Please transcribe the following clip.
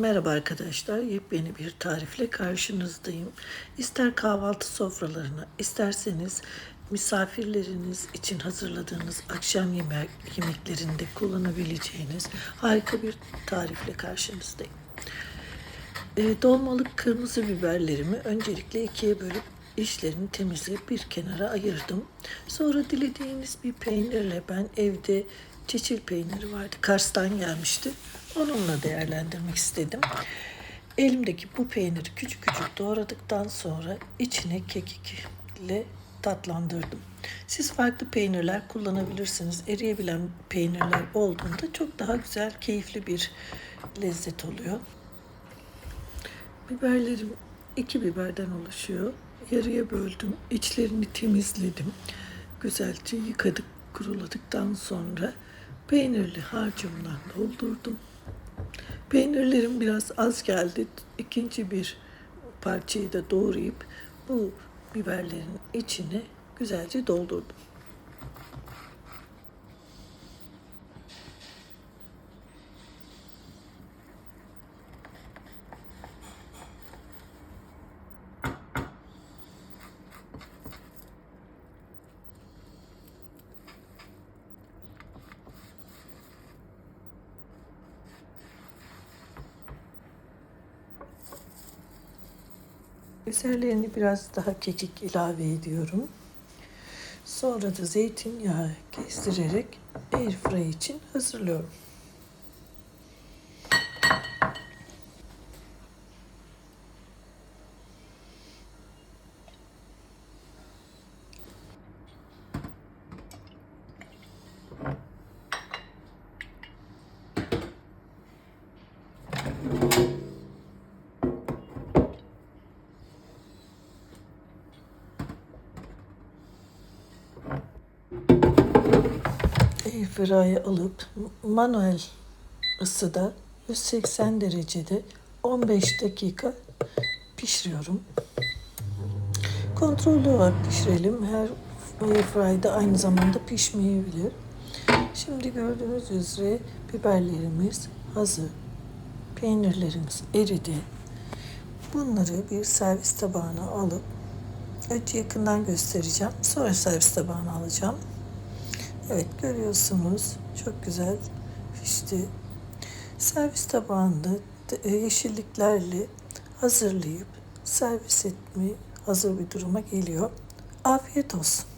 Merhaba arkadaşlar, yepyeni bir tarifle karşınızdayım. İster kahvaltı sofralarına, isterseniz misafirleriniz için hazırladığınız akşam yemek yemeklerinde kullanabileceğiniz harika bir tarifle karşınızdayım. E, dolmalık kırmızı biberlerimi öncelikle ikiye bölüp içlerini temizleyip bir kenara ayırdım. Sonra dilediğiniz bir peynirle ben evde çeçil peyniri vardı. Kars'tan gelmişti. Onunla değerlendirmek istedim. Elimdeki bu peyniri küçük küçük doğradıktan sonra içine kekikle tatlandırdım. Siz farklı peynirler kullanabilirsiniz. Eriyebilen peynirler olduğunda çok daha güzel, keyifli bir lezzet oluyor. Biberlerim iki biberden oluşuyor. Yarıya böldüm. İçlerini temizledim. Güzelce yıkadık, kuruladıktan sonra peynirli harcımdan doldurdum. Peynirlerim biraz az geldi. İkinci bir parçayı da doğrayıp bu biberlerin içine güzelce doldurdum. Üzerlerini biraz daha kekik ilave ediyorum. Sonra da zeytinyağı gezdirerek airfry için hazırlıyorum. Airfryer'ı alıp manuel ısıda 180 derecede 15 dakika pişiriyorum. Kontrollü olarak pişirelim. Her airfryer'da aynı zamanda pişmeyebilir. Şimdi gördüğünüz üzere biberlerimiz hazır. Peynirlerimiz eridi. Bunları bir servis tabağına alıp önce yakından göstereceğim. Sonra servis tabağına alacağım. Evet görüyorsunuz çok güzel pişti. Servis tabağında e, yeşilliklerle hazırlayıp servis etme hazır bir duruma geliyor. Afiyet olsun.